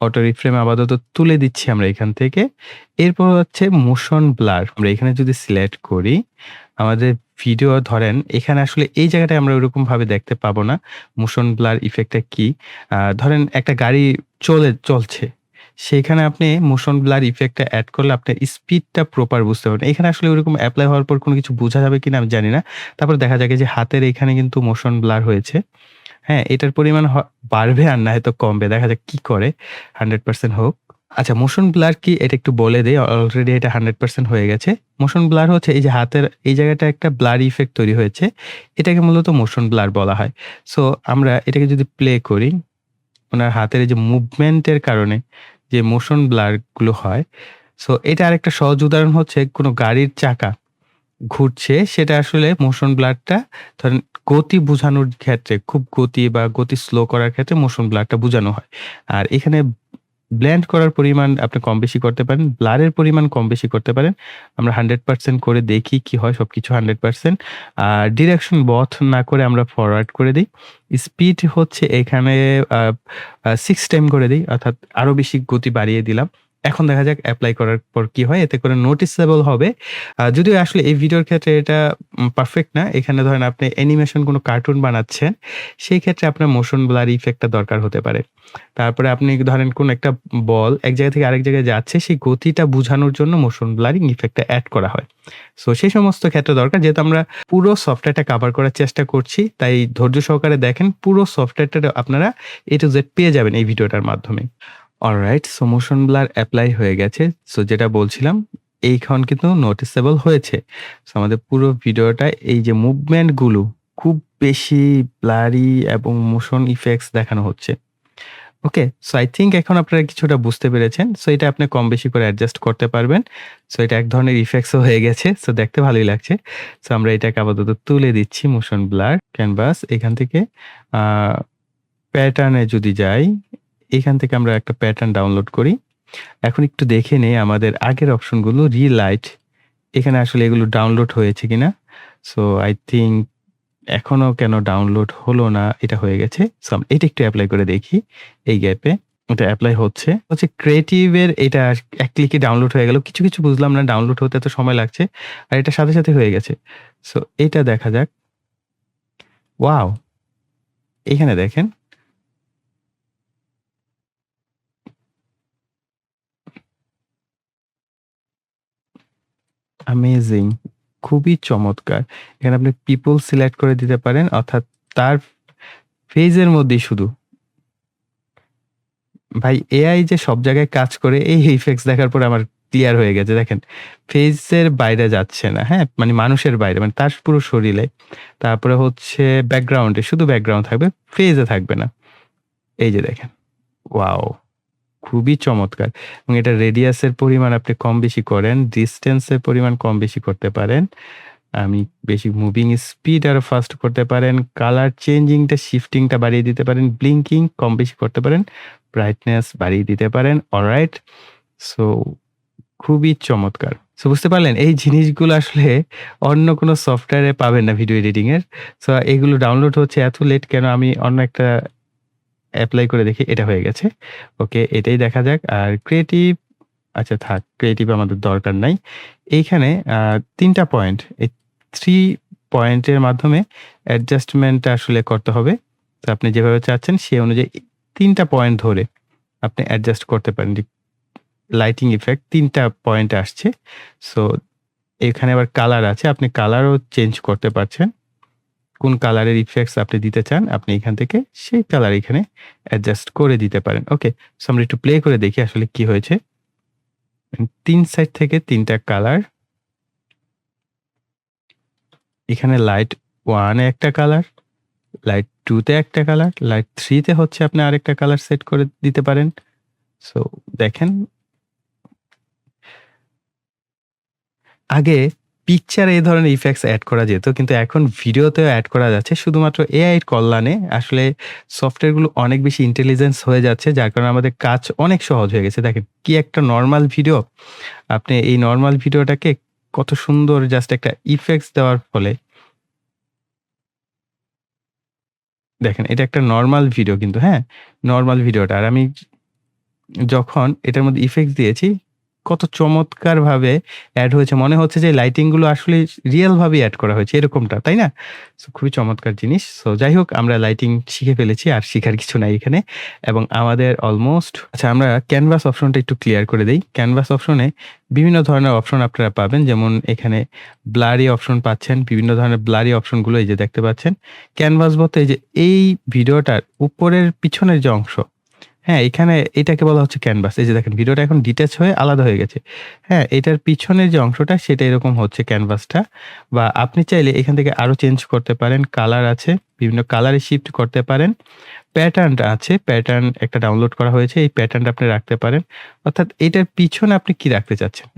Auto reframe আপাতত তুলে দিচ্ছি আমরা এখান থেকে। এরপর হচ্ছে মোশন ব্লার। আমরা এখানে যদি সিলেক্ট করি, আমাদের ভিডিও ধরেন এখানে আসলে এই জায়গাটায় আমরা ওরকমভাবে দেখতে পাবো না। মোশন ব্লার ইফেক্টটা কি? ধরেন একটা গাড়ি চলে চলছে। সেইখানে আপনি মোশন ব্লার ইফেক্টটা অ্যাড করলে আপনার স্পিডটা প্রপার বুঝতে পারবেন। এখানে আসলে ওরকম অ্যাপ্লাই হওয়ার পর কোনো কিছু বোঝা যাবে কিনা আমি জানি না। তারপরে দেখা যাবে যে হাতের এখানে কিন্তু মোশন ব্লার হয়েছে। হ্যাঁ, এটার পরিমাণ বাড়বে আর না হয়তো কমবে। দেখা যাক কি করে 100% হোক। আচ্ছা মোশন ব্লার কি এটা একটু বলে দেই। অলরেডি এটা 100% হয়ে গেছে। মোশন ব্লার হচ্ছে এই যে হাতের এই জায়গাটা একটা ব্লার ইফেক্ট তৈরি হয়েছে। এটাকে মূলত মোশন ব্লার বলা হয়। সো আমরা এটাকে যদি প্লে করি, ওনার হাতের এই যে মুভমেন্টের কারণে যে মোশন ব্লারগুলো হয়। সো এটা আরেকটা সহজ উদাহরণ হচ্ছে কোনো গাড়ির চাকা ঘুরছে, সেটা আসলে মোশন ব্লারটা ধরেন গতি বুঝানোর ক্ষেত্রে, খুব গতি বা গতি স্লো করার ক্ষেত্রে মোশন ব্লারটা বুঝানো হয়। আর এখানে ব্লেন্ড করার পরিমাণ আপনি কম বেশি করতে পারেন। ব্লারের পরিমাণ কম বেশি করতে পারেন। আমরা 100% করে দেখি কি হয়, সবকিছু 100% আর ডিরেকশন বথ না করে আমরা ফরওয়ার্ড করে দিই স্পিড হচ্ছে এখানে 6 টাইম করে দিই, অর্থাৎ আরও বেশি গতি বাড়িয়ে দিলাম। এখন দেখা যাক অ্যাপ্লাই করার পর কি হয়? এতে করে নোটিসেবল হবে। যদিও আসলে এই ভিডিওর ক্ষেত্রে এটা পারফেক্ট না। এখানে ধরেন আপনি অ্যানিমেশন কোনো কার্টুন বানাচ্ছেন, সেই ক্ষেত্রে আপনার মোশন ব্লার ইফেক্টটা দরকার হতে পারে। তারপরে আপনি ধরেন কোন একটা বল এক জায়গা থেকে আরেক জায়গায় যাচ্ছে, সেই গতিটা বুঝানোর জন্য মোশন ব্লারিং ইফেক্টটা অ্যাড করা হয়। সো সেই সমস্ত ক্ষেত্রে দরকার যেহেতু আমরা পুরো সফটওয়্যারটা কভার করার চেষ্টা করছি, তাই ধৈর্য সহকারে দেখেন পুরো সফটওয়্যারটা আপনারা এ টু Z পেয়ে যাবেন এই ভিডিওটার মাধ্যমে। Alright so motion blur apply হয়ে গেছে। সো যেটা বলছিলাম এইখন কিন্তু নোটিসেবল হয়েছে। সো আমাদের পুরো ভিডিওটা এই যে মুভমেন্টগুলো খুব বেশি ব্লারি এবং মোশন ইফেক্টস দেখানো হচ্ছে। ওকে? সো আই থিঙ্ক এখন আপনারা কিছুটা বুঝতে পেরেছেন। সো এটা আপনি কম বেশি করে অ্যাডজাস্ট করতে পারবেন। সো এটা এক ধরনের ইফেক্টসও হয়ে গেছে। সো দেখতে ভালোই লাগছে। সো আমরা এটাকে আপাতত তুলে দিচ্ছি মোশন ব্লার ক্যানভাস এখান থেকে প্যাটার্নে যদি যাই, এখান থেকে আমরা একটা প্যাটার্ন ডাউনলোড করি। এখন একটু দেখে নেই আমাদের আগের অপশনগুলো রিলাইট এখানে আসলে এগুলো ডাউনলোড হয়েছে কিনা? সো আই থিঙ্ক এখনও কেন ডাউনলোড হলো না? এটা হয়ে গেছে। সো এটা একটু অ্যাপ্লাই করে দেখি এই গ্যাপে। এটা অ্যাপ্লাই হচ্ছে। হচ্ছে ক্রিয়েটিভের এটা এক ক্লিকে ডাউনলোড হয়ে গেল। কিছু, কিছু বুঝলাম না ডাউনলোড হতে এত সময় লাগছে। আর এটা সাথে, সাথে হয়ে গেছে। সো এটা দেখা যাক। ওয়াও! এখানে দেখেন। অ্যামেজিং! খুবই চমৎকার। এখানে আপনি পিপল সিলেক্ট করে দিতে পারেন অর্থাৎ তার ফেজের মধ্যেই শুধু। ভাই এআই যে সব জায়গায় কাজ করে এই ইফেক্টস দেখার পরে আমার ক্লিয়ার হয়ে গেছে। দেখেন ফেজের বাইরে যাচ্ছে না। হ্যাঁ? মানে মানুষের বাইরে মানে তার পুরো শরীরে। তারপরে হচ্ছে ব্যাকগ্রাউন্ডে শুধু ব্যাকগ্রাউন্ড থাকবে, ফেজে থাকবে না। এই যে দেখেন। ওয়াও! খুবই চমৎকার। এবং এটা রেডিয়াসের পরিমাণ আপনি কম বেশি করেন, ডিসট্যান্স এর পরিমাণ কম বেশি করতে পারেন। আমি বেশি মুভিং স্পিড আরও ফাস্ট করতে পারেন। কালার চেঞ্জিংটা শিফটিংটা বাড়িয়ে দিতে পারেন। ব্লিংকিং কম বেশি করতে পারেন। ব্রাইটনেস বাড়িয়ে দিতে পারেন। অলরাইট? সো খুবই চমৎকার। সো বুঝতে পারলেন? এই জিনিসগুলো আসলে অন্য কোনো সফটওয়্যারে পাবেন না ভিডিও এডিটিং এর। সো এগুলো ডাউনলোড হচ্ছে এত লেট কেন? আমি অন্য একটা এপ্লাই করে দেখি, এটা হয়ে গেছে। ওকে এটাই দেখা যাক। আর ক্রিয়েটিভ আচ্ছা থাক। ক্রিয়েটিভ আমাদের দরকার নাই। এইখানে তিনটা পয়েন্ট। এই থ্রি পয়েন্টের মাধ্যমে অ্যাডজাস্টমেন্ট টা আসলে করতে হবে। তো আপনি যেভাবে চাচ্ছেন সে অনুযায়ী তিনটা পয়েন্ট ধরে আপনি অ্যাডজাস্ট করতে পারেন। লাইটিং ইফেক্ট তিনটা পয়েন্ট আসছে। সো এখানে আবার কালার আছে। আপনি কালারও চেঞ্জ করতে পারছেন। কোন কালারের ইফেক্টস আপনি দিতে চান, আপনি এখান থেকে সেই কালার এখানে অ্যাডজাস্ট করে দিতে পারেন। ওকে? সো আমরা একটু প্লে করে দেখি আসলে কি হয়েছে। তিন সাইড থেকে ৩ টা কালার। এখানে লাইট 1 এ একটা কালার, লাইট টুতে একটা কালার, লাইট থ্রিতে হচ্ছে আপনি আরেকটা কালার সেট করে দিতে পারেন। সো দেখেন আগে পিকচারে এই ধরনের ইফেক্টস অ্যাড করা যেত। কিন্তু এখন ভিডিওতেও অ্যাড করা যাচ্ছে। শুধুমাত্র এআই এর কল্যাণে আসলে সফটওয়্যারগুলো অনেক বেশি ইন্টেলিজেন্স হয়ে যাচ্ছে। যার কারণে আমাদের কাজ অনেক সহজ হয়ে গেছে। দেখেন কি একটা নর্মাল ভিডিও। আপনি এই নর্মাল ভিডিওটাকে কত সুন্দর জাস্ট একটা ইফেক্টস দেওয়ার ফলে দেখেন এটা একটা নর্মাল ভিডিও কিন্তু হ্যাঁ? নর্মাল ভিডিওটা। আর আমি যখন এটার মধ্যে ইফেক্টস দিয়েছি, কত চমৎকার ভাবে অ্যাড হয়েছে। মনে হচ্ছে যে লাইটিংগুলো আসলে রিয়েল ভাবেই অ্যাড করা হয়েছে এরকমটা, তাই না? খুবই চমৎকার জিনিস। সো যাই হোক আমরা লাইটিং শিখে ফেলেছি। আর শিখার কিছু নাই এখানে। এবং আমাদের অলমোস্ট আচ্ছা আমরা ক্যানভাস অপশনটা একটু ক্লিয়ার করে দেই। ক্যানভাস অপশনে বিভিন্ন ধরনের অপশন আপনারা পাবেন। যেমন এখানে ব্লারি অপশন পাচ্ছেন। বিভিন্ন ধরনের ব্লারি অপশনগুলো এই যে দেখতে পাচ্ছেন। ক্যানভাস বলতে এই যে এই ভিডিওটার উপরের পিছনের যে অংশ, হ্যাঁ, এখানে এটাকে বলা হচ্ছে ক্যানভাস। এই যে দেখেন ভিডিওটা এখন ডিটাচ হয়ে আলাদা হয়ে গেছে। হ্যাঁ, এটার পিছনের যে অংশটা সেটা এরকম হচ্ছে ক্যানভাসটা। বা আপনি চাইলে এখান থেকে আরও চেঞ্জ করতে পারেন। কালার আছে। বিভিন্ন কালারে শিফট করতে পারেন। প্যাটার্নটা আছে। প্যাটার্ন একটা ডাউনলোড করা হয়েছে। এই প্যাটার্নটা আপনি রাখতে পারেন। অর্থাৎ এটার পিছনে আপনি কি রাখতে চাচ্ছেন?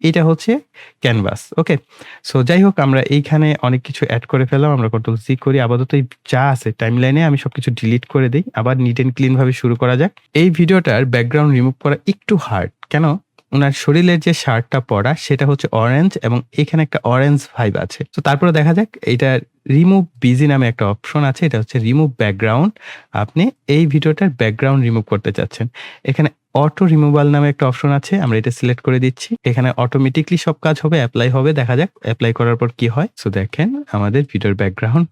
এটা হচ্ছে ক্যানভাস। ওকে? সো যাই হোক, আমরা এইখানে অনেক কিছু অ্যাড করে ফেললাম। আমরা কন্ট্রোল সি করি। আপাতত এই যা আছে টাইমলাইনে আমি সবকিছু ডিলিট করে দিই আবার নিট অ্যান্ড ক্লিন ভাবে শুরু করা যাক। এই ভিডিওটার ব্যাকগ্রাউন্ড রিমুভ করা একটু হার্ড। কেন? ওনার শরীরের যে শার্টটা পরা সেটা হচ্ছে অরেঞ্জ এবং এখানে একটা অরেঞ্জ ভাইব আছে। তো তারপরে দেখা যাক এইটার রিমুভ বিজি নামে একটা অপশন আছে। এটা হচ্ছে রিমুভ ব্যাকগ্রাউন্ড। আপনি এই ভিডিওটার ব্যাকগ্রাউন্ড রিমুভ করতে চাচ্ছেন। এখানে অটো রিমুভাল নামে একটা অপশন আছে। আমরা এটা সিলেক্ট করে দিচ্ছি। এখানে অটোমেটিক্যালি সব কাজ হবে। অ্যাপ্লাই হবে। দেখা যাক অ্যাপ্লাই করার পর কি হয়। সো দেখেন আমাদের ভিডিওর ব্যাকগ্রাউন্ড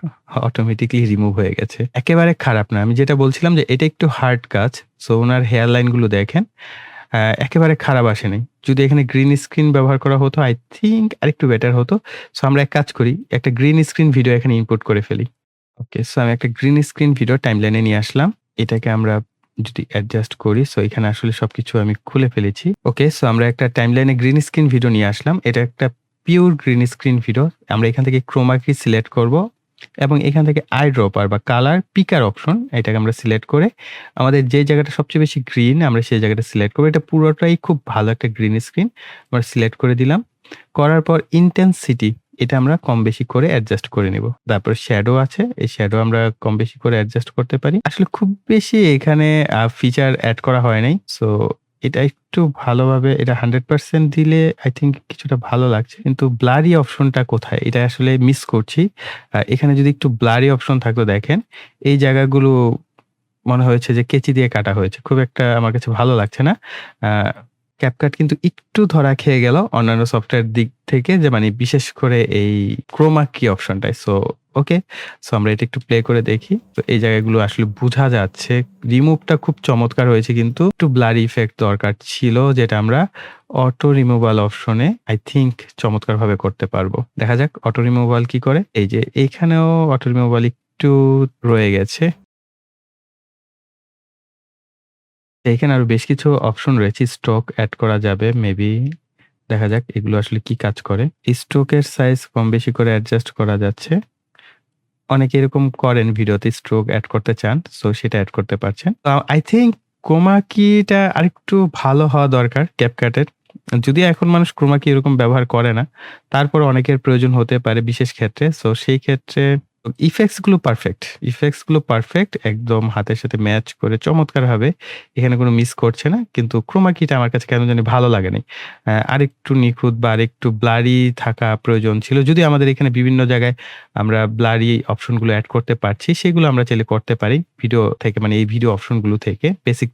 অটোমেটিক্যালি রিমুভ হয়ে গেছে। একেবারে খারাপ না। আমি যেটা বলছিলাম যে এটা একটু হার্ড কাজ। সো ওনার হেয়ার লাইনগুলো দেখেন। একেবারে খারাপ আসেনি। যদি এখানে গ্রিন স্ক্রিন ব্যবহার করা হতো আই থিংক আরেকটু বেটার হতো। সো আমরা এক কাজ করি। একটা গ্রিন স্ক্রিন ভিডিও এখানে ইনপুট করে ফেলি। ওকে, সো আমি একটা গ্রিন স্ক্রিন ভিডিও টাইমলাইনে নিয়ে আসলাম। এটাকে আমরা যদি অ্যাডজাস্ট করি সো এখানে আসলে সবকিছু আমি খুলে ফেলেছি। ওকে, সো আমরা একটা টাইমলাইনে গ্রিন স্ক্রিন ভিডিও নিয়ে আসলাম। এটা একটা পিওর গ্রিন স্ক্রিন ভিডিও। আমরা এখান থেকে ক্রোমা কি সিলেক্ট করব এবং এখান থেকে আই ড্রপার বা কালার পিকার অপশন এটাকে আমরা সিলেক্ট করে আমাদের যে জায়গাটা সবচেয়ে বেশি গ্রিন আমরা সেই জায়গাটা সিলেক্ট করব। এটা পুরোটাই খুব ভালো একটা গ্রিন স্ক্রিন। আমরা সিলেক্ট করে দিলাম। করার পর ইনটেনসিটি এটা আমরা কম বেশি করে অ্যাডজাস্ট করে নিব। তারপর শ্যাডো আছে। এই শ্যাডো আমরা কম বেশি করে অ্যাডজাস্ট করতে পারি। আসলে খুব বেশি এখানে ফিচার অ্যাড করা হয় নাই। সো এটা একটু ভালোভাবে, এটা 100% দিলে আই থিংক কিছুটা ভালো লাগছে। কিন্তু ব্লারি অপশনটা কোথায়? এটা আসলে মিস করছি। এখানে যদি একটু ব্লারি অপশন থাকতো দেখেন। এই জায়গাগুলো মনে হয়েছে যে কেচি দিয়ে কাটা হয়েছে। খুব একটা আমার কাছে ভালো লাগছে না। CapCut কিন্তু একটু ধরা খেয়ে গেল অন্যান্য সফটওয়্যার দিক থেকে, যে মানে বিশেষ করে এই ক্রোমা কি অপশনটায়। So okay. সো আমরা এটা একটু প্লে করে দেখি। তো এই জায়গাগুলো আসলে বোঝা যাচ্ছে। রিমুভটা খুব চমৎকার হয়েছে কিন্তু একটু ব্লার ইফেক্ট দরকার ছিল, যেটা আমরা অটো রিমুভাল অপশনে আই থিংক চমৎকারভাবে করতে পারব। দেখা যাক অটো রিমুভাল কি করে? এই যে এইখানেও অটো রিমুভাল একটু রয়ে গেছে। এখানে আরও বেশ কিছু অপশন রয়েছে। স্ট্রোক অ্যাড করা যাবে মেবি। দেখা যাক এগুলো আসলে কি কাজ করে। স্ট্রোকের সাইজ কম বেশি করে অ্যাডজাস্ট করা যাচ্ছে। অনেকে এরকম করেন ভিডিওতে স্ট্রোক অ্যাড করতে চান। সো সেটা অ্যাড করতে পারছেন। আই থিংক ক্রোমা কিটা আরেকটু ভালো হওয়া দরকার এর। যদিও এখন মানুষ ক্রোমা কি এরকম ব্যবহার করে না। তারপর অনেকের প্রয়োজন হতে পারে বিশেষ ক্ষেত্রে। সো সেই ক্ষেত্রে ইফেক্টসগুলো পারফেক্ট। ইফেক্টসগুলো পারফেক্ট। একদম হাতের সাথে ম্যাচ করে চমৎকারভাবে এখানে কোনো মিস করছে না। কিন্তু ক্রোমা কিটা আমার কাছে কেন জানি ভালো লাগে নাই। আরেকটু নিখুঁত বা আরেকটু ব্লারি থাকা প্রয়োজন ছিল। যদি আমাদের এখানে বিভিন্ন জায়গায় আমরা ব্লারি অপশনগুলো এড করতে পারছি। সেগুলো আমরা চাইলে করতে পারি। ভিডিও থেকে মানে এই ভিডিও অপশনগুলো থেকে বেসিক